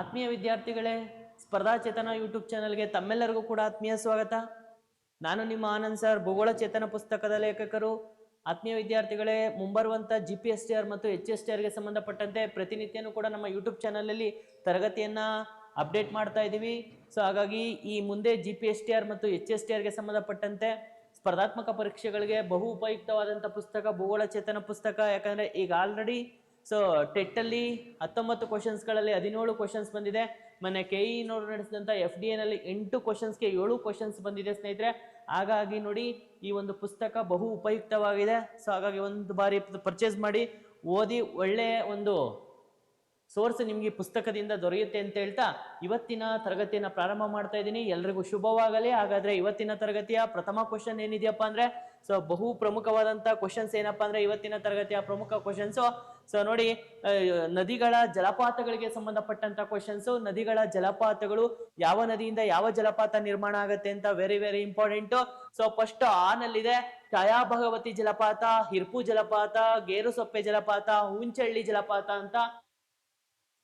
ಆತ್ಮೀಯ ವಿದ್ಯಾರ್ಥಿಗಳೇ, ಸ್ಪರ್ಧಾ ಚೇತನ ಯೂಟ್ಯೂಬ್ ಚಾನಲ್ಗೆ ತಮ್ಮೆಲ್ಲರಿಗೂ ಕೂಡ ಆತ್ಮೀಯ ಸ್ವಾಗತ. ನಾನು ನಿಮ್ಮ ಆನಂದ್ ಸರ್, ಭೂಗೋಳ ಚೇತನ ಪುಸ್ತಕದ ಲೇಖಕರು. ಆತ್ಮೀಯ ವಿದ್ಯಾರ್ಥಿಗಳೇ ಮುಂಬರುವಂಥ G P S T R ಮತ್ತು ಎಚ್ ಎಸ್ ಟಿ ಆರ್ಗೆ ಸಂಬಂಧಪಟ್ಟಂತೆ ಪ್ರತಿನಿತ್ಯನೂ ಕೂಡ ನಮ್ಮ ಯೂಟ್ಯೂಬ್ ಚಾನಲಲ್ಲಿ ತರಗತಿಯನ್ನು ಅಪ್ಡೇಟ್ ಮಾಡ್ತಾ ಇದ್ದೀವಿ. ಸೊ, ಹಾಗಾಗಿ ಈ ಮುಂದೆ G P S T R ಮತ್ತು ಎಚ್ ಎಸ್ ಟಿ ಆರ್ಗೆ ಸಂಬಂಧಪಟ್ಟಂತೆ ಸ್ಪರ್ಧಾತ್ಮಕ ಪರೀಕ್ಷೆಗಳಿಗೆ ಬಹು ಉಪಯುಕ್ತವಾದಂಥ ಪುಸ್ತಕ, ಭೂಗೋಳ ಚೇತನ ಪುಸ್ತಕ. ಯಾಕಂದರೆ ಈಗ ಆಲ್ರೆಡಿ ಸೊ ಟೆಟ್ಟಲ್ಲಿ ಹತ್ತೊಂಬತ್ತು ಕ್ವಶನ್ಸ್ಗಳಲ್ಲಿ ಹದಿನೇಳು ಕ್ವಶನ್ಸ್ ಬಂದಿದೆ. ಮೊನ್ನೆ ಕೆ ಇನವರು ನಡೆಸಿದಂಥ ಎಫ್ ಡಿ ಎನಲ್ಲಿ ಎಂಟು ಕ್ವಶನ್ಸ್ಗೆ ಏಳು ಕ್ವಶನ್ಸ್ ಬಂದಿದೆ ಸ್ನೇಹಿತರೆ. ಹಾಗಾಗಿ ನೋಡಿ, ಈ ಒಂದು ಪುಸ್ತಕ ಬಹು ಉಪಯುಕ್ತವಾಗಿದೆ. ಸೊ ಹಾಗಾಗಿ ಒಂದು ಬಾರಿ ಪರ್ಚೇಸ್ ಮಾಡಿ, ಓದಿ ಒಳ್ಳೆಯ ಒಂದು ಸೋರ್ಸ್ ನಿಮಗೆ ಪುಸ್ತಕದಿಂದ ದೊರೆಯುತ್ತೆ ಅಂತ ಹೇಳ್ತಾ ಇವತ್ತಿನ ತರಗತಿಯನ್ನ ಪ್ರಾರಂಭ ಮಾಡ್ತಾ ಇದ್ದೀನಿ. ಎಲ್ರಿಗೂ ಶುಭವಾಗಲಿ. ಹಾಗಾದ್ರೆ ಇವತ್ತಿನ ತರಗತಿಯ ಪ್ರಥಮ ಕ್ವಶನ್ ಏನಿದೆಯಪ್ಪ ಅಂದ್ರೆ ಸೊ ಬಹು ಪ್ರಮುಖವಾದಂಥ ಕ್ವಶನ್ಸ್ ಏನಪ್ಪಾ ಅಂದ್ರೆ, ಇವತ್ತಿನ ತರಗತಿಯ ಪ್ರಮುಖ ಕ್ವಶನ್ಸ್ ಸೊ ನೋಡಿ ನದಿಗಳ ಜಲಪಾತಗಳಿಗೆ ಸಂಬಂಧಪಟ್ಟಂತ ಕ್ವಶನ್ಸ್ ನದಿಗಳ ಜಲಪಾತಗಳು ಯಾವ ನದಿಯಿಂದ ಯಾವ ಜಲಪಾತ ನಿರ್ಮಾಣ ಆಗತ್ತೆ ಅಂತ very very important so first ಆನಲ್ಲಿದೆ ನಲ್ಲಿದೆ ಛಾಯಾ ಭಗವತಿ ಜಲಪಾತ, ಹಿರ್ಪು ಜಲಪಾತ ಗೇರುಸೊಪ್ಪೆ ಜಲಪಾತ, ಹುಂಚಳ್ಳಿ ಜಲಪಾತ ಅಂತ.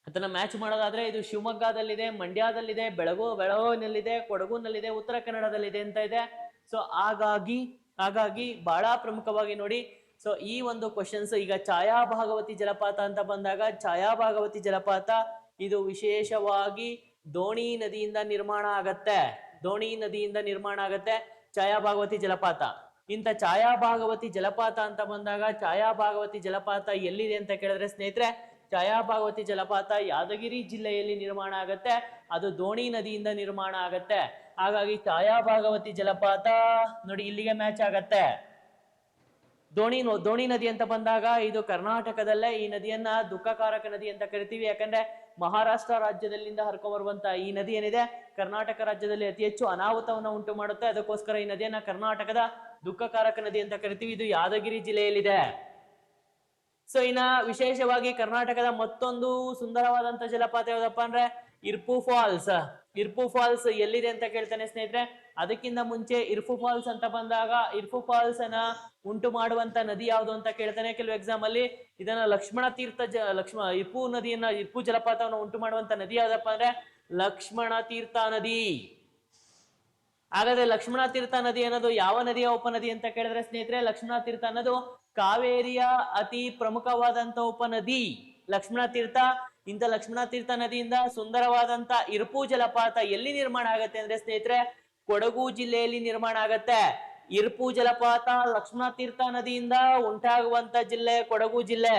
ಅದನ್ನ ಮ್ಯಾಚ್ ಮಾಡೋದಾದ್ರೆ ಇದು ಶಿವಮೊಗ್ಗದಲ್ಲಿದೆ, ಮಂಡ್ಯದಲ್ಲಿದೆ, ಬೆಳಗು, ಬೆಳಗಾವಿನಲ್ಲಿದೆ, ಕೊಡಗುನಲ್ಲಿದೆ, ಉತ್ತರ ಕನ್ನಡದಲ್ಲಿದೆ ಅಂತ ಇದೆ. ಸೊ ಹಾಗಾಗಿ ಹಾಗಾಗಿ ಬಹಳ ಪ್ರಮುಖವಾಗಿ ನೋಡಿ ಸೊ ಈ ಒಂದು ಕ್ವಶನ್ಸ್ ಈಗ ಛಾಯಾ ಭಾಗವತಿ ಜಲಪಾತ ಅಂತ ಬಂದಾಗ, ಛಾಯಾ ಭಾಗವತಿ ಜಲಪಾತ ಇದು ವಿಶೇಷವಾಗಿ ದೋಣಿ ನದಿಯಿಂದ ನಿರ್ಮಾಣ ಆಗತ್ತೆ. ದೋಣಿ ನದಿಯಿಂದ ನಿರ್ಮಾಣ ಆಗತ್ತೆ ಛಾಯಾ ಭಾಗವತಿ ಜಲಪಾತ. ಇಂಥ ಛಾಯಾ ಭಾಗವತಿ ಜಲಪಾತ ಅಂತ ಬಂದಾಗ, ಛಾಯಾ ಭಾಗವತಿ ಜಲಪಾತ ಎಲ್ಲಿದೆ ಅಂತ ಕೇಳಿದ್ರೆ, ಸ್ನೇಹಿತರೆ, ಛಾಯಾ ಭಾಗವತಿ ಜಲಪಾತ ಯಾದಗಿರಿ ಜಿಲ್ಲೆಯಲ್ಲಿ ನಿರ್ಮಾಣ ಆಗತ್ತೆ. ಅದು ದೋಣಿ ನದಿಯಿಂದ ನಿರ್ಮಾಣ ಆಗತ್ತೆ. ಹಾಗಾಗಿ ಛಾಯಾ ಭಾಗವತಿ ಜಲಪಾತ ನೋಡಿ ಇಲ್ಲಿಗೆ ಮ್ಯಾಚ್ ಆಗತ್ತೆ. ದೋಣಿ ದೋಣಿ ನದಿ ಅಂತ ಬಂದಾಗ ಇದು ಕರ್ನಾಟಕದಲ್ಲೇ ಈ ನದಿಯನ್ನ ದುಃಖಕಾರಕ ನದಿ ಅಂತ ಕರಿತೀವಿ. ಯಾಕಂದ್ರೆ ಮಹಾರಾಷ್ಟ್ರ ರಾಜ್ಯದಲ್ಲಿಂದ ಹರ್ಕೊಂಬರುವಂತ ಈ ನದಿ ಏನಿದೆ, ಕರ್ನಾಟಕ ರಾಜ್ಯದಲ್ಲಿ ಅತಿ ಹೆಚ್ಚು ಅನಾಹುತವನ್ನು ಉಂಟು ಮಾಡುತ್ತೆ. ಅದಕ್ಕೋಸ್ಕರ ಈ ನದಿಯನ್ನ ಕರ್ನಾಟಕದ ದುಃಖಕಾರಕ ನದಿ ಅಂತ ಕರಿತೀವಿ. ಇದು ಯಾದಗಿರಿ ಜಿಲ್ಲೆಯಲ್ಲಿದೆ. ಸೊ ಇನ್ನ ವಿಶೇಷವಾಗಿ ಕರ್ನಾಟಕದ ಮತ್ತೊಂದು ಸುಂದರವಾದಂತ ಜಲಪಾತ ಯಾವ್ದಪ್ಪ ಅಂದ್ರೆ, ಇರ್ಪು ಫಾಲ್ಸ್. ಇರ್ಪು ಫಾಲ್ಸ್ ಎಲ್ಲಿದೆ ಅಂತ ಕೇಳ್ತಾನೆ ಸ್ನೇಹಿತರೆ? ಅದಕ್ಕಿಂತ ಮುಂಚೆ ಇರ್ಫು ಫಾಲ್ಸ್ ಅಂತ ಬಂದಾಗ ಇರ್ಫು ಫಾಲ್ಸ್ ಅನ್ನ ಉಂಟು ಮಾಡುವಂತ ನದಿ ಯಾವುದು ಅಂತ ಕೇಳ್ತಾನೆ ಕೆಲವು ಎಕ್ಸಾಮ್ ಅಲ್ಲಿ. ಇದನ್ನ ಲಕ್ಷ್ಮಣ ತೀರ್ಥ ಜ, ಲಕ್ಷ್ಮ ಇರ್ಪು ನದಿಯನ್ನ ಇರ್ಪು ಜಲಪಾತವನ್ನು ಉಂಟು ಮಾಡುವಂತ ನದಿ ಯಾವ್ದಪ್ಪ ಅಂದ್ರೆ ಲಕ್ಷ್ಮಣ ತೀರ್ಥ ನದಿ. ಹಾಗಾದ್ರೆ ಲಕ್ಷ್ಮಣ ತೀರ್ಥ ನದಿ ಅನ್ನೋದು ಯಾವ ನದಿಯ ಉಪನದಿ ಅಂತ ಕೇಳಿದ್ರೆ ಸ್ನೇಹಿತರೆ, ಲಕ್ಷ್ಮಣ ತೀರ್ಥ ಅನ್ನೋದು ಕಾವೇರಿಯ ಅತಿ ಪ್ರಮುಖವಾದಂತ ಉಪನದಿ. ಲಕ್ಷ್ಮಣ ತೀರ್ಥ ಇಂಥ ಲಕ್ಷ್ಮಣ ತೀರ್ಥ ನದಿಯಿಂದ ಸುಂದರವಾದಂತ ಇರ್ಪು ಜಲಪಾತ ಎಲ್ಲಿ ನಿರ್ಮಾಣ ಆಗತ್ತೆ ಅಂದ್ರೆ ಸ್ನೇಹಿತರೆ, ಕೊಡಗು ಜಿಲ್ಲೆಯಲ್ಲಿ ನಿರ್ಮಾಣ ಆಗತ್ತೆ. ಇರ್ಪು ಜಲಪಾತ ಲಕ್ಷ್ಮಣ ತೀರ್ಥ ನದಿಯಿಂದ ಉಂಟಾಗುವಂತ ಜಿಲ್ಲೆ ಕೊಡಗು ಜಿಲ್ಲೆ.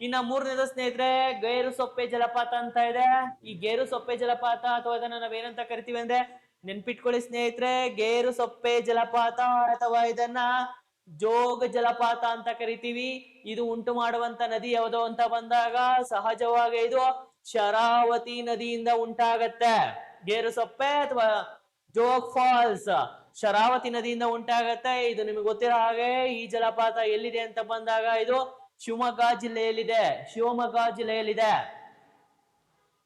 ಇನ್ನ ಮೂರನೇದ ಸ್ನೇಹಿತರೆ, ಗೇರು ಸೊಪ್ಪೆ ಜಲಪಾತ ಅಂತ ಇದೆ. ಈ ಗೇರು ಸೊಪ್ಪೆ ಜಲಪಾತ ಅಥವಾ ಇದನ್ನ ನಾವೇನಂತ ಕರಿತೀವಿ ಅಂದ್ರೆ ನೆನ್ಪಿಟ್ಕೊಳ್ಳಿ ಸ್ನೇಹಿತರೆ, ಗೇರು ಸೊಪ್ಪೆ ಜಲಪಾತ ಅಥವಾ ಇದನ್ನ ಜೋಗ ಜಲಪಾತ ಅಂತ ಕರಿತೀವಿ. ಇದು ಉಂಟು ಮಾಡುವಂತ ನದಿ ಯಾವುದು ಅಂತ ಬಂದಾಗ ಸಹಜವಾಗಿ ಇದು ಶರಾವತಿ ನದಿಯಿಂದ ಉಂಟಾಗತ್ತೆ. ಗೇರು ಸೊಪ್ಪೆ ಅಥವಾ ಜೋಗ್ ಫಾಲ್ಸ್ ಶರಾವತಿ ನದಿಯಿಂದ ಉಂಟಾಗತ್ತೆ. ಇದು ನಿಮಗೆ ಗೊತ್ತಿರೋ ಹಾಗೆ ಈ ಜಲಪಾತ ಎಲ್ಲಿದೆ ಅಂತ ಬಂದಾಗ ಇದು ಶಿವಮೊಗ್ಗ ಜಿಲ್ಲೆಯಲ್ಲಿದೆ. ಶಿವಮೊಗ್ಗ ಜಿಲ್ಲೆಯಲ್ಲಿದೆ.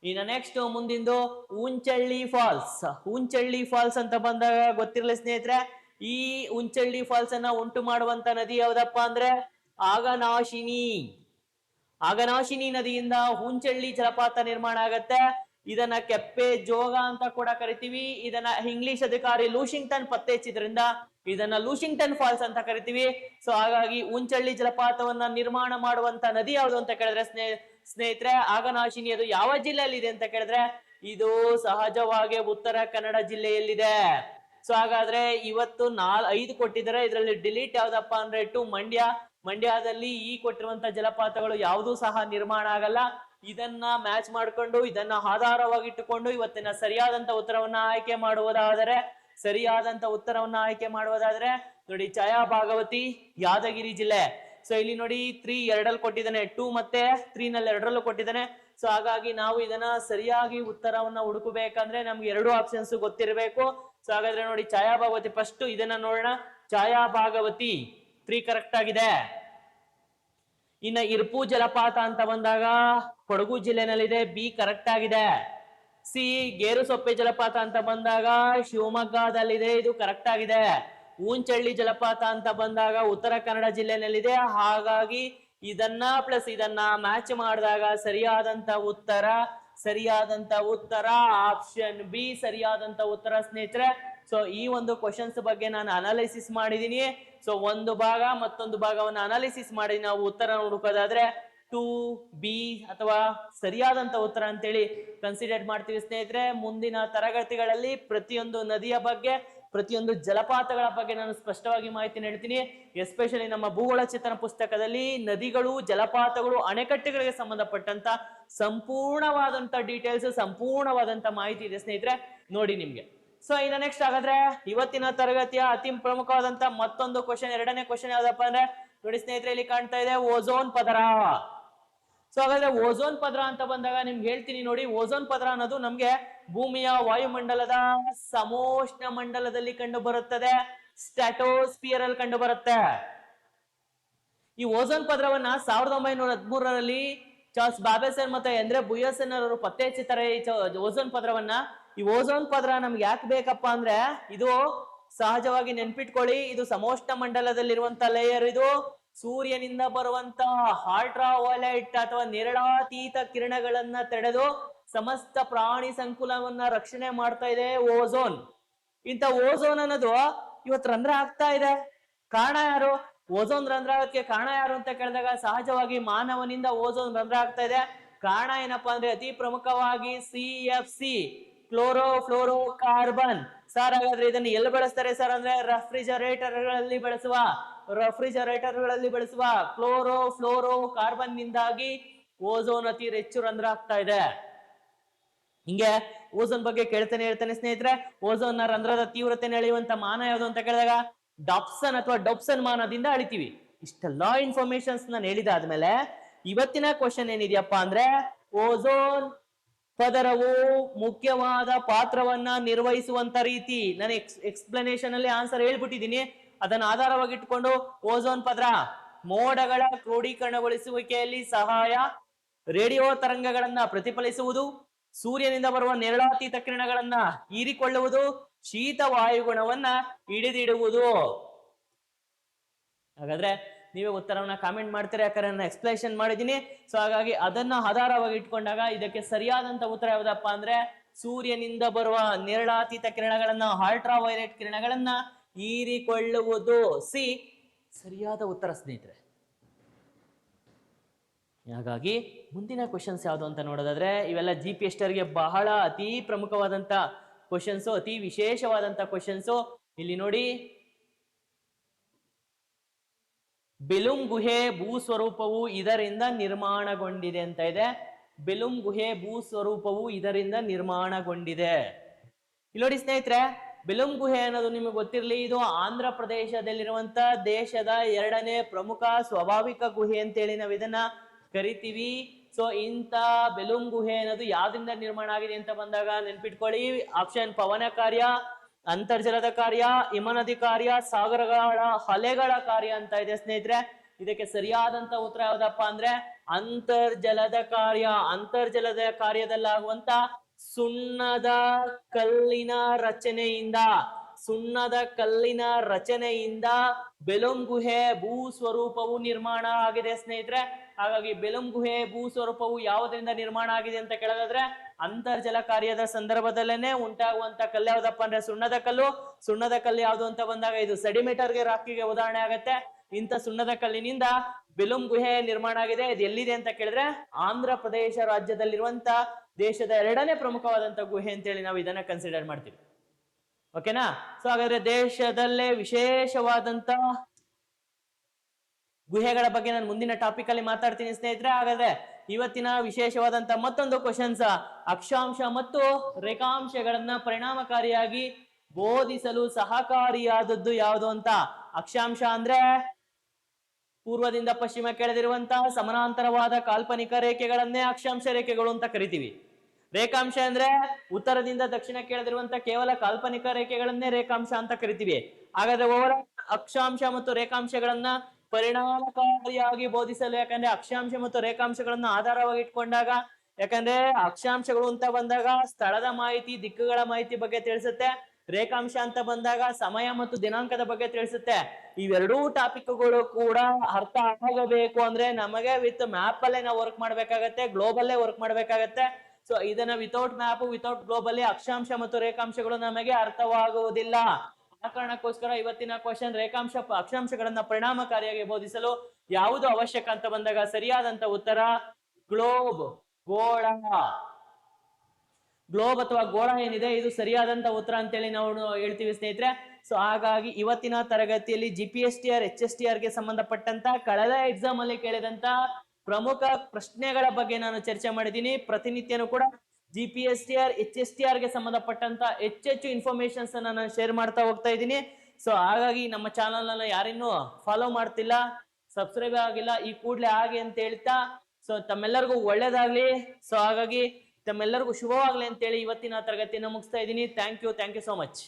ಇನ್ನ ನೆಕ್ಸ್ಟ್ ಮುಂದಿಂದು ಉಂಚಳ್ಳಿ ಫಾಲ್ಸ್. ಉಂಚಳ್ಳಿ ಫಾಲ್ಸ್ ಅಂತ ಬಂದಾಗ ಗೊತ್ತಿರಲಿ ಸ್ನೇಹಿತರೆ ಈ ಉಂಚಳ್ಳಿ ಫಾಲ್ಸ್ ಅನ್ನ ಉಂಟು ಮಾಡುವಂತ ನದಿ ಯಾವ್ದಪ್ಪ ಅಂದ್ರೆ ಆಗನಾಶಿನಿ. ಆಗನಾಶಿನಿ ನದಿಯಿಂದ ಹುಂಚಳ್ಳಿ ಜಲಪಾತ ನಿರ್ಮಾಣ ಆಗತ್ತೆ. ಇದನ್ನ ಕೆಪ್ಪೆ ಜೋಗ ಅಂತ ಕೂಡ ಕರಿತೀವಿ. ಇದನ್ನ ಇಂಗ್ಲಿಷ್ ಅಧಿಕಾರಿ ಲೂಶಿಂಗ್ಟನ್ ಪತ್ತೆ ಹಚ್ಚಿದ್ರಿಂದ ಇದನ್ನ ಲೂಶಿಂಗ್ಟನ್ ಫಾಲ್ಸ್ ಅಂತ ಕರಿತೀವಿ. ಸೊ ಹಾಗಾಗಿ ಉಂಚಳ್ಳಿ ಜಲಪಾತವನ್ನ ನಿರ್ಮಾಣ ಮಾಡುವಂತ ನದಿ ಯಾವುದು ಅಂತ ಕೇಳಿದ್ರೆ ಸ್ನೇ, ಸ್ನೇಹಿತರೆ, ಆಗನಾಶಿನಿ ಅದು ಯಾವ ಜಿಲ್ಲೆಯಲ್ಲಿ ಇದೆ ಅಂತ ಕೇಳಿದ್ರೆ ಇದು ಸಹಜವಾಗಿ ಉತ್ತರ ಕನ್ನಡ ಜಿಲ್ಲೆಯಲ್ಲಿದೆ. ಸೊ ಹಾಗಾದ್ರೆ ಇವತ್ತು ನಾಲ್, ಐದು ಕೊಟ್ಟಿದ್ದಾರೆ. ಇದರಲ್ಲಿ ಡಿಲೀಟ್ ಯಾವ್ದಪ್ಪ ಅಂದ್ರೆ ಟು ಮಂಡ್ಯ ಮಂಡ್ಯದಲ್ಲಿ ಈ ಕೊಟ್ಟಿರುವಂತ ಜಲಪಾತಗಳು ಯಾವುದೂ ಸಹ ನಿರ್ಮಾಣ ಆಗಲ್ಲ. ಇದನ್ನ ಮ್ಯಾಚ್ ಮಾಡ್ಕೊಂಡು, ಇದನ್ನ ಆಧಾರವಾಗಿಟ್ಟುಕೊಂಡು ಇವತ್ತಿನ ಸರಿಯಾದಂತ ಉತ್ತರವನ್ನ ಆಯ್ಕೆ ಮಾಡುವುದಾದರೆ, ಸರಿಯಾದಂತ ಉತ್ತರವನ್ನ ಆಯ್ಕೆ ಮಾಡುವುದಾದ್ರೆ, ನೋಡಿ ಛಾಯಾ ಭಾಗವತಿ ಯಾದಗಿರಿ ಜಿಲ್ಲೆ. ಸೊ ಇಲ್ಲಿ ನೋಡಿ ತ್ರೀ ಎರಡಲ್ಲಿ ಕೊಟ್ಟಿದ್ದಾನೆ. ಟೂ ಮತ್ತೆ ತ್ರೀ ನಲ್ಲಿ ಎರಡರಲ್ಲೂ ಕೊಟ್ಟಿದ್ದಾನೆ. ಸೊ ಹಾಗಾಗಿ ನಾವು ಇದನ್ನ ಸರಿಯಾಗಿ ಉತ್ತರವನ್ನ ಹುಡುಕಬೇಕಂದ್ರೆ ನಮ್ಗೆ ಎರಡು ಆಪ್ಷನ್ಸ್ ಗೊತ್ತಿರಬೇಕು. ಸೊ ಹಾಗಾದ್ರೆ ನೋಡಿ ಛಾಯಾ ಭಾಗವತಿ ಫಸ್ಟ್ ಇದನ್ನ ನೋಡೋಣ. ಛಾಯಾ ಭಾಗವತಿ ತ್ರೀ ಕರೆಕ್ಟ್ ಆಗಿದೆ. ಇನ್ನ ಇರ್ಪು ಜಲಪಾತ ಅಂತ ಬಂದಾಗ ಕೊಡಗು ಜಿಲ್ಲೆನಲ್ಲಿದೆ ಬಿ ಕರೆಕ್ಟ್ ಆಗಿದೆ. ಸಿ ಗೇರುಸೊಪ್ಪೆ ಜಲಪಾತ ಅಂತ ಬಂದಾಗ ಶಿವಮೊಗ್ಗದಲ್ಲಿದೆ, ಇದು ಕರೆಕ್ಟ್ ಆಗಿದೆ. ಊಂಚಳ್ಳಿ ಜಲಪಾತ ಅಂತ ಬಂದಾಗ ಉತ್ತರ ಕನ್ನಡ ಜಿಲ್ಲೆನಲ್ಲಿದೆ, ಹಾಗಾಗಿ ಇದನ್ನ ಪ್ಲಸ್ ಇದನ್ನ ಮ್ಯಾಚ್ ಮಾಡಿದಾಗ ಸರಿಯಾದಂತ ಉತ್ತರ ಸರಿಯಾದಂತ ಉತ್ತರ ಆಪ್ಷನ್ ಬಿ ಸರಿಯಾದಂತ ಉತ್ತರ ಸ್ನೇಹಿತರೆ. ಸೊ ಈ ಒಂದು ಕ್ವಶನ್ಸ್ ಬಗ್ಗೆ ನಾನು ಅನಾಲಿಸಿಸ್ ಮಾಡಿದೀನಿ. ಸೊ ಒಂದು ಭಾಗ ಮತ್ತೊಂದು ಭಾಗವನ್ನು ಅನಾಲಿಸಿಸ್ ಮಾಡಿ ನಾವು ಉತ್ತರ ಹುಡುಕೋದಾದ್ರೆ ಟು ಬಿ ಅಥವಾ ಸರಿಯಾದಂತ ಉತ್ತರ ಅಂತೇಳಿ ಕನ್ಸಿಡರ್ ಮಾಡ್ತೀವಿ ಸ್ನೇಹಿತರೆ. ಮುಂದಿನ ತರಗತಿಗಳಲ್ಲಿ ಪ್ರತಿಯೊಂದು ನದಿಯ ಬಗ್ಗೆ ಪ್ರತಿಯೊಂದು ಜಲಪಾತಗಳ ಬಗ್ಗೆ ನಾನು ಸ್ಪಷ್ಟವಾಗಿ ಮಾಹಿತಿ ನೀಡ್ತೀನಿ ಎಸ್ಪೆಷಲಿ ನಮ್ಮ ಭೂಗೋಳ ಚೇತನ ಪುಸ್ತಕದಲ್ಲಿ ನದಿಗಳು, ಜಲಪಾತಗಳು, ಅಣೆಕಟ್ಟೆಗಳಿಗೆ ಸಂಬಂಧಪಟ್ಟಂತ ಸಂಪೂರ್ಣವಾದಂತ ಡೀಟೇಲ್ಸ್ ಸಂಪೂರ್ಣವಾದಂತ ಮಾಹಿತಿ ಇದೆ ಸ್ನೇಹಿತರೆ. ನೋಡಿ ನಿಮ್ಗೆ. ಸೊ ಇನ್ನು ನೆಕ್ಸ್ಟ್ ಹಾಗಾದ್ರೆ ಇವತ್ತಿನ ತರಗತಿಯ ಅತಿ ಪ್ರಮುಖವಾದಂತ ಮತ್ತೊಂದು ಕ್ವಶನ್ ಎರಡನೇ ಕ್ವಶನ್ ಯಾವ್ದಪ್ಪ ಅಂದ್ರೆ, ನೋಡಿ ಸ್ನೇಹಿತರೆ, ಇಲ್ಲಿ ಕಾಣ್ತಾ ಇದೆ ಓಝೋನ್ ಪದರ ಸೊ ಹಾಗಾದ್ರೆ ಓಝೋನ್ ಪದರ ಅಂತ ಬಂದಾಗ ನಿಮ್ಗೆ ಹೇಳ್ತೀನಿ ನೋಡಿ, ಓಝೋನ್ ಪದರ ಅನ್ನೋದು ನಮ್ಗೆ ಭೂಮಿಯ ವಾಯುಮಂಡಲದ ಸಮೋಷ್ಣ ಮಂಡಲದಲ್ಲಿ ಕಂಡು ಬರುತ್ತದೆ ಸ್ಟ್ಯಾಟೋಸ್ಪಿಯರ್ ಅಲ್ಲಿ ಕಂಡು ಬರುತ್ತೆ. ಈ ಓಝೋನ್ ಪದರವನ್ನ ಸಾವಿರದ ಒಂಬೈನೂರ ಹದಿಮೂರರಲ್ಲಿ ಚಾರ್ಲ್ಸ್ ಬಾಬೆಸರ್ ಮತ್ತೆ ಎಂದ್ರೆ ಬುಯಸನ್ ಅವರು ಪತ್ತೆ ಹಚ್ಚುತ್ತಾರೆ ಈ ಓಝೋನ್ ಪದರವನ್ನ. ಈ ಓಝೋನ್ ಪದರ ನಮ್ಗೆ ಯಾಕೆ ಬೇಕಪ್ಪ ಅಂದ್ರೆ, ಇದು ಸಹಜವಾಗಿ ನೆನ್ಪಿಟ್ಕೊಳ್ಳಿ, ಇದು ಸಮೋಷ್ಣ ಮಂಡಲದಲ್ಲಿರುವಂತ ಲೇಯರ್ ಇದು. ಸೂರ್ಯನಿಂದ ಬರುವಂತಹ ಅಲ್ಟ್ರಾ ವೈಲೆಟ್ ಅಥವಾ ನೇರಳಾತೀತ ಕಿರಣಗಳನ್ನ ತಡೆದು ಸಮಸ್ತ ಪ್ರಾಣಿ ಸಂಕುಲವನ್ನ ರಕ್ಷಣೆ ಮಾಡ್ತಾ ಇದೆ ಓಝೋನ್. ಇಂಥ ಓಝೋನ್ ಅನ್ನೋದು ಇವತ್ತು ರಂಧ್ರ ಆಗ್ತಾ ಇದೆ. ಕಾರಣ ಯಾರು? ಓಝೋನ್ ರಂಧ್ರ ಆಗೋದಕ್ಕೆ ಕಾರಣ ಯಾರು ಅಂತ ಕೇಳಿದಾಗ ಸಹಜವಾಗಿ ಮಾನವನಿಂದ ಓಝೋನ್ ರಂಧ್ರ ಆಗ್ತಾ ಇದೆ. ಕಾರಣ ಏನಪ್ಪಾ ಅಂದ್ರೆ ಅತಿ ಪ್ರಮುಖವಾಗಿ C F C chlorofluorocarbon sir ಹಾಗಾದ್ರೆ ಇದನ್ನ ಎಲ್ಲಿ ಬಳಸ್ತಾರೆ ಸರ್ ಅಂದ್ರೆ ರೆಫ್ರಿಜರೇಟರ್ಗಳಲ್ಲಿ ಬಳಸುವ ರೆಫ್ರಿಜರೇಟರ್ಗಳಲ್ಲಿ ಬಳಸುವ ಕ್ಲೋರೋ ಫ್ಲೋರೋ ಕಾರ್ಬನ್ ನಿಂದಾಗಿ ಓಝೋನ್ ಅತಿ ಹೆಚ್ಚು ರಂಧ್ರ ಆಗ್ತಾ ಇದೆ. ಹಿಂಗೆ ಓಝೋನ್ ಬಗ್ಗೆ ಕೇಳ್ತಾನೆ ಹೇಳ್ತಾನೆ ಸ್ನೇಹಿತರೆ ಓಝೋನ್ನ ರಂಧ್ರದ ತೀವ್ರತೆ ಅಳೆಯುವಂತ ಮಾನ ಯಾವುದು ಅಂತ ಕೇಳಿದಾಗ ಡಾಪ್ಸನ್ ಅಥವಾ ಡಾಪ್ಸನ್ ಮಾನದಿಂದ ಅಳಿತೀವಿ. ಇಷ್ಟೆಲ್ಲಾ ಇನ್ಫಾರ್ಮೇಶನ್ಸ್ ನಾನು ಹೇಳಿದಾದ್ಮೇಲೆ ಇವತ್ತಿನ ಕ್ವಶನ್ ಏನಿದೆಯಪ್ಪ ಅಂದ್ರೆ ಓಝೋನ್ ಪದರವು ಮುಖ್ಯವಾದ ಪಾತ್ರವನ್ನ ನಿರ್ವಹಿಸುವಂತ ರೀತಿ. ನಾನು ಎಕ್ಸ್ ಎಕ್ಸ್ಪ್ಲನೇಷನ್ ಅಲ್ಲಿ ಆನ್ಸರ್ ಹೇಳ್ಬಿಟ್ಟಿದ್ದೀನಿ. ಅದನ್ನ ಆಧಾರವಾಗಿ ಇಟ್ಕೊಂಡು ಓಝೋನ್ ಪದರ ಮೋಡಗಳ ಕ್ರೋಢೀಕರಣಗೊಳಿಸುವಿಕೆಯಲ್ಲಿ ಸಹಾಯ, ರೇಡಿಯೋ ತರಂಗಗಳನ್ನ ಪ್ರತಿಫಲಿಸುವುದು, ಸೂರ್ಯನಿಂದ ಬರುವ ನೆರಳಾತೀತ ಕಿರಣಗಳನ್ನ ಹೀರಿಕೊಳ್ಳುವುದು, ಶೀತ ವಾಯುಗುಣವನ್ನ ಹಿಡಿದಿಡುವುದು. ಹಾಗಾದ್ರೆ ನೀವೇ ಉತ್ತರವನ್ನ ಕಾಮೆಂಟ್ ಮಾಡ್ತೀರಾ ಯಾಕಂದ್ರೆ ನಾನು ಎಕ್ಸ್ಪ್ಲೇಷನ್ ಮಾಡಿದ್ದೀನಿ. ಸೊ ಹಾಗಾಗಿ ಅದನ್ನ ಆಧಾರವಾಗಿ ಇಟ್ಕೊಂಡಾಗ ಇದಕ್ಕೆ ಸರಿಯಾದಂತ ಉತ್ತರ ಯಾವ್ದಪ್ಪ ಅಂದ್ರೆ ಸೂರ್ಯನಿಂದ ಬರುವ ನೇರಳಾತೀತ ಕಿರಣಗಳನ್ನ ಅಲ್ಟ್ರಾ ವೈಲೆಟ್ ಕಿರಣಗಳನ್ನ ಹೀರಿಕೊಳ್ಳುವುದು. ಸಿ, ಸರಿಯಾದ ಉತ್ತರ ಸ್ನೇಹಿತರೆ. ಹಾಗಾಗಿ ಮುಂದಿನ ಕ್ವಶನ್ಸ್ ಯಾವುದು ಅಂತ ನೋಡೋದಾದ್ರೆ, ಇವೆಲ್ಲ ಜಿ ಪಿ ಎಸ್ಟರ್ಗೆ ಬಹಳ ಅತಿ ಪ್ರಮುಖವಾದಂತ ಕ್ವಶನ್ಸು ಅತಿ ವಿಶೇಷವಾದಂತ ಕ್ವಶನ್ಸು ಇಲ್ಲಿ ನೋಡಿ. ಬೆಲುಂ ಗುಹೆ ಭೂ ಸ್ವರೂಪವು ಇದರಿಂದ ನಿರ್ಮಾಣಗೊಂಡಿದೆ ಅಂತ ಇದೆ. ಬೆಲುಂ ಗುಹೆ ಭೂ ಸ್ವರೂಪವು ಇದರಿಂದ ನಿರ್ಮಾಣಗೊಂಡಿದೆ. ಇಲ್ಲಿ ನೋಡಿ ಸ್ನೇಹಿತರೆ ಬೆಲುಂ ಗುಹೆ ಅನ್ನೋದು ನಿಮಗೆ ಗೊತ್ತಿರಲಿ, ಇದು ಆಂಧ್ರ ಪ್ರದೇಶದಲ್ಲಿರುವಂತ ದೇಶದ ಎರಡನೇ ಪ್ರಮುಖ ಸ್ವಾಭಾವಿಕ ಗುಹೆ ಅಂತೇಳಿ ನಾವು ಇದನ್ನ ಕರಿತೀವಿ. ಸೊ ಇಂಥ ಬೆಲುಂ ಗುಹೆ ಅನ್ನೋದು ಯಾವ್ದ್ರಿಂದ ನಿರ್ಮಾಣ ಆಗಿದೆ ಅಂತ ಬಂದಾಗ ನೆನ್ಪಿಟ್ಕೊಳ್ಳಿ. ಆಪ್ಷನ್ ಪವನ ಕಾರ್ಯ, ಅಂತರ್ಜಲದ ಕಾರ್ಯ, ಹಿಮನದಿ ಕಾರ್ಯ, ಸಾಗರಗಳ ಹಲೆಗಳ ಕಾರ್ಯ ಅಂತ ಇದೆ ಸ್ನೇಹಿತರೆ. ಇದಕ್ಕೆ ಸರಿಯಾದಂತ ಉತ್ತರ ಯಾವ್ದಪ್ಪ ಅಂದ್ರೆ ಅಂತರ್ಜಲದ ಕಾರ್ಯ. ಅಂತರ್ಜಲದ ಕಾರ್ಯದಲ್ಲಾಗುವಂತ ಸುಣ್ಣದ ಕಲ್ಲಿನ ರಚನೆಯಿಂದ, ಸುಣ್ಣದ ಕಲ್ಲಿನ ರಚನೆಯಿಂದ ಬೆಲೊಂ ಗುಹೆ ಭೂ ಸ್ವರೂಪವು ನಿರ್ಮಾಣ ಆಗಿದೆ ಸ್ನೇಹಿತರೆ. ಹಾಗಾಗಿ ಬೆಲೊಂ ಗುಹೆ ಭೂ ಸ್ವರೂಪವು ಯಾವುದರಿಂದ ನಿರ್ಮಾಣ ಆಗಿದೆ ಅಂತ ಕೇಳೋದಾದ್ರೆ, ಅಂತರ್ಜಲ ಕಾರ್ಯದ ಸಂದರ್ಭದಲ್ಲೇನೆ ಉಂಟಾಗುವಂತ ಕಲ್ಲು ಯಾವ್ದಪ್ಪ ಅಂದ್ರೆ ಸುಣ್ಣದ ಕಲ್ಲು. ಸುಣ್ಣದ ಕಲ್ಲು ಯಾವ್ದು ಅಂತ ಬಂದಾಗ ಇದು ಸೆಡಿಮೇಟರ್ಗೆ ರಾಕಿಗೆ ಉದಾಹರಣೆ ಆಗತ್ತೆ. ಇಂಥ ಸುಣ್ಣದ ಕಲ್ಲಿನಿಂದ ಬೆಲುಂ ಗುಹೆ ನಿರ್ಮಾಣ ಆಗಿದೆ. ಇದು ಎಲ್ಲಿದೆ ಅಂತ ಕೇಳಿದ್ರೆ ಆಂಧ್ರ ಪ್ರದೇಶ ರಾಜ್ಯದಲ್ಲಿರುವಂತ ದೇಶದ ಎರಡನೇ ಪ್ರಮುಖವಾದಂತ ಗುಹೆ ಅಂತೇಳಿ ನಾವು ಇದನ್ನ ಕನ್ಸಿಡರ್ ಮಾಡ್ತೀವಿ. ಓಕೆನಾ ಸೊ ಹಾಗಾದ್ರೆ ದೇಶದಲ್ಲೇ ವಿಶೇಷವಾದಂತ ಗುಹೆಗಳ ಬಗ್ಗೆ ನಾನು ಮುಂದಿನ ಟಾಪಿಕ್ ಅಲ್ಲಿ ಮಾತಾಡ್ತೀನಿ ಸ್ನೇಹಿತರೆ. ಹಾಗಾದ್ರೆ ಇವತ್ತಿನ ವಿಶೇಷವಾದಂತ ಮತ್ತೊಂದು ಕ್ವಶನ್ಸ್ ಅಕ್ಷಾಂಶ ಮತ್ತು ರೇಖಾಂಶಗಳನ್ನ ಪರಿಣಾಮಕಾರಿಯಾಗಿ ಬೋಧಿಸಲು ಸಹಕಾರಿಯಾದದ್ದು ಯಾವುದು ಅಂತ? ಅಕ್ಷಾಂಶ ಅಂದ್ರೆ ಪೂರ್ವದಿಂದ ಪಶ್ಚಿಮ ಕೆಳದಿರುವಂತಹ ಸಮಾನಾಂತರವಾದ ಕಾಲ್ಪನಿಕ ರೇಖೆಗಳನ್ನೇ ಅಕ್ಷಾಂಶ ರೇಖೆಗಳು ಅಂತ ಕರಿತೀವಿ. ರೇಖಾಂಶ ಅಂದ್ರೆ ಉತ್ತರದಿಂದ ದಕ್ಷಿಣ ಕೇಳದಿರುವಂತಹ ಕೇವಲ ಕಾಲ್ಪನಿಕ ರೇಖೆಗಳನ್ನೇ ರೇಖಾಂಶ ಅಂತ ಕರಿತೀವಿ. ಹಾಗಾದ್ರೆ ಓವರ್ ಅಕ್ಷಾಂಶ ಮತ್ತು ರೇಖಾಂಶಗಳನ್ನ ಪರಿಣಾಮಕಾರಿಯಾಗಿ ಬೋಧಿಸಲು ಯಾಕಂದ್ರೆ ಅಕ್ಷಾಂಶ ಮತ್ತು ರೇಖಾಂಶಗಳನ್ನ ಆಧಾರವಾಗಿ ಇಟ್ಕೊಂಡಾಗ ಯಾಕಂದ್ರೆ ಅಕ್ಷಾಂಶಗಳು ಅಂತ ಬಂದಾಗ ಸ್ಥಳದ ಮಾಹಿತಿ, ದಿಕ್ಕುಗಳ ಮಾಹಿತಿ ಬಗ್ಗೆ ತಿಳಿಸುತ್ತೆ. ರೇಖಾಂಶ ಅಂತ ಬಂದಾಗ ಸಮಯ ಮತ್ತು ದಿನಾಂಕದ ಬಗ್ಗೆ ತಿಳಿಸುತ್ತೆ. ಇವೆರಡೂ ಟಾಪಿಕ್ಗಳು ಕೂಡ ಅರ್ಥ ಆಗಬೇಕು ಅಂದ್ರೆ ನಮಗೆ ವಿತ್ ಮ್ಯಾಪ್ ಅಲ್ಲೇ ನಾವು ವರ್ಕ್ ಮಾಡ್ಬೇಕಾಗತ್ತೆ ಗ್ಲೋಬಲ್ಲೇ ವರ್ಕ್ ಮಾಡ್ಬೇಕಾಗತ್ತೆ. ಸೊ ಇದನ್ನ ವಿತೌಟ್ ಮ್ಯಾಪ್ ವಿತೌಟ್ ಗ್ಲೋಬಲ್ಲಿ ಅಕ್ಷಾಂಶ ಮತ್ತು ರೇಖಾಂಶಗಳು ನಮಗೆ ಅರ್ಥವಾಗುವುದಿಲ್ಲ. ಆ ಕಾರಣಕ್ಕೋಸ್ಕರ ಇವತ್ತಿನ ಕ್ವಶನ್ ರೇಖಾಂಶ, ಅಕ್ಷಾಂಶಗಳನ್ನ ಪರಿಣಾಮಕಾರಿಯಾಗಿ ಬೋಧಿಸಲು ಯಾವುದು ಅವಶ್ಯಕ ಅಂತ ಬಂದಾಗ ಸರಿಯಾದಂತ ಉತ್ತರ ಗ್ಲೋಬ್ ಗೋಳ. ಗ್ಲೋಬ್ ಅಥವಾ ಗೋಳ ಏನಿದೆ, ಇದು ಸರಿಯಾದಂತ ಉತ್ತರ ಅಂತೇಳಿ ನಾವು ಹೇಳ್ತೀವಿ ಸ್ನೇಹಿತರೆ. ಸೊ ಹಾಗಾಗಿ ಇವತ್ತಿನ ತರಗತಿಯಲ್ಲಿ G P S T R H S T ಆರ್ಗೆ ಸಂಬಂಧಪಟ್ಟಂತ ಕಳೆದ ಎಕ್ಸಾಮ್ ಅಲ್ಲಿ ಕೇಳಿದಂತ ಪ್ರಮುಖ ಪ್ರಶ್ನೆಗಳ ಬಗ್ಗೆ ನಾನು ಚರ್ಚೆ ಮಾಡಿದ್ದೀನಿ. ಪ್ರತಿನಿತ್ಯನೂ ಕೂಡ G P S T R H S T ಆರ್ಗೆ ಸಂಬಂಧಪಟ್ಟಂತ ಹೆಚ್ಚೆಚ್ಚು ಇನ್ಫಾರ್ಮೇಶನ್ಸ್ ನಾನು ಶೇರ್ ಮಾಡ್ತಾ ಹೋಗ್ತಾ ಇದ್ದೀನಿ. ಸೊ ಹಾಗಾಗಿ ನಮ್ಮ ಚಾನಲ್ ಅನ್ನ ಯಾರಿನ್ನೂ ಫಾಲೋ ಮಾಡ್ತಿಲ್ಲ ಸಬ್ಸ್ಕ್ರೈಬ್ ಆಗಿಲ್ಲ, ಈ ಕೂಡಲೇ ಆಗಿ ಅಂತ ಹೇಳ್ತಾ ಸೊ ತಮ್ಮೆಲ್ಲರಿಗೂ ಒಳ್ಳೇದಾಗ್ಲಿ. ಸೊ ಹಾಗಾಗಿ ತಮ್ಮೆಲ್ಲರಿಗೂ ಶುಭವಾಗಲಿ ಅಂತೇಳಿ ಇವತ್ತಿನ ತರಗತಿಯನ್ನು ಮುಗಿಸ್ತಾ ಇದ್ದೀನಿ. Thank you thank you so much